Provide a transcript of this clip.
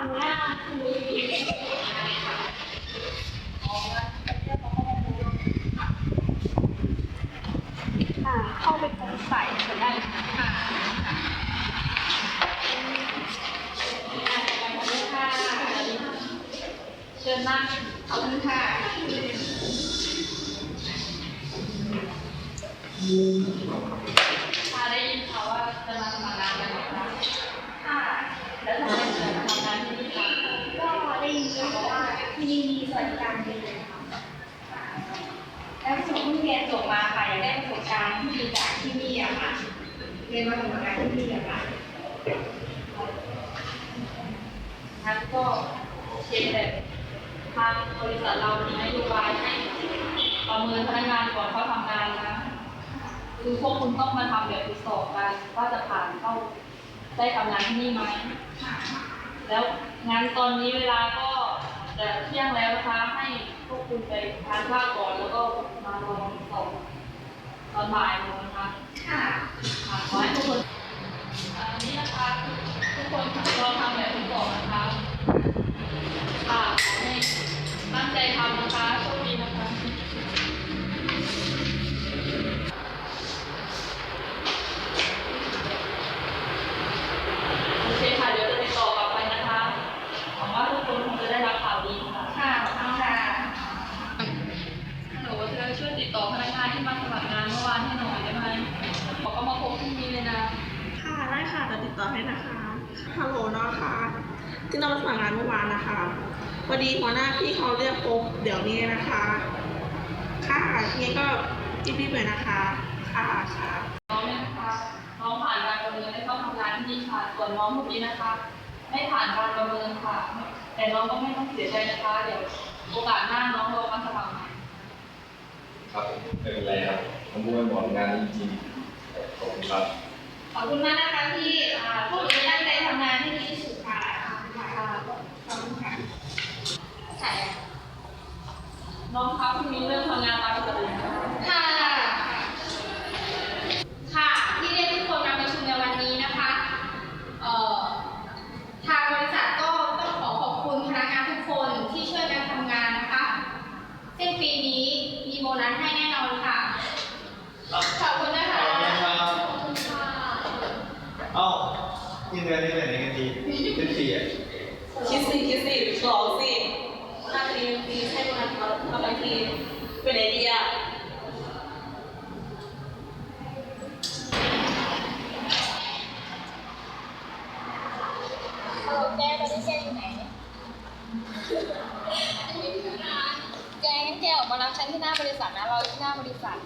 เข้าไปตรงสายก็ได้ค่ะเชิญนั่งขอบคุณค่ะได้ยินข่าวว่าจะมาสมัครงานกันนะคะ ค่ะ แล้วทำไมถึงมาทำงานที่นี่คะ ก็ได้ยินข่าวว่าที่นี่ มีสวัสดิการดีเลยค่ะแล้วส่งที่เรียนจบมาค่ะอยากได้ประสบการณ์ที่ดีจากที่นี่อะค่ะเรียนมาทำงานที่นี่อะค่ะงั้นก็เช็คแบบทางบริษัทเรามีนโยบายให้ประเมินพนักงานก่อนเข้าทำงานนะคือพวกคุณต้องมาทำแบบทดสอบกันว่าจะผ่านเข้าได้ทำงานที่นี่ไหมแล้วงานตอนนี้เวลาก็จะเที่ยงแล้ว คุณไปทานข้าวก่อนแล้วก็มาลองสอบตอนบ่ายโมงนะคะค่ะค่ะขอให้ทุกคนอันนี้นะคะทุกคนลองทำ ติดต่อให้นะคะ ฮัลโหลนะคะที่เรามาสมัครงานเมื่อวานนะคะ พอดีหัวหน้าพี่เขาเรียกพบเดี๋ยวนี้นะคะ ค่ะงั้นก็รีบๆเลยนะคะ ค่ะค่ะน้องเนี่ยนะคะน้องผ่านการประเมินได้เข้าทำงานที่นี่ค่ะ ส่วนน้องคนนี้นะคะ ไม่ผ่านการประเมินค่ะ แต่น้องก็ไม่ต้องเสียใจนะคะ เดี๋ยวโอกาสหน้าน้องลองมาสมัครใหม่ครับไม่เป็นไรครับผมพูดไปหมดงานนี้จริงๆขอบคุณครับ ขอบคุณมากนะคะที่พวกหนูตั้งใจทำงานให้ดีที่สุดค่ะค่ะขอบคุณค่ะใช่น้องคะพรุ่งนี้เริ่มทำงานตามปกตินะคะค่ะค่ะ ที่เรียกทุกคนมาประชุมในวันนี้นะคะ เอ่อ ทางบริษัทก็ต้องขอขอบคุณพนักงานทุกคนที่ช่วยกันทำงานนะคะซึ่งปีนี้มีโบนัสให้แน่นอนค่ะ ขอบคุณนะคะ ขอบคุณครับ เอ้านี่เดือนนี้เป็นยังไงกันดีเป็นสี่อะคิดสิคิดสิสองสิหน้าทีทีใช่ไหมคะทำไมทีเป็นไอเดียฮัลโหลแกตอนนี้แกอยู่ไหนแกงั้นแกออกมารับฉันที่หน้าบริษัทนะ เราที่หน้าบริษัท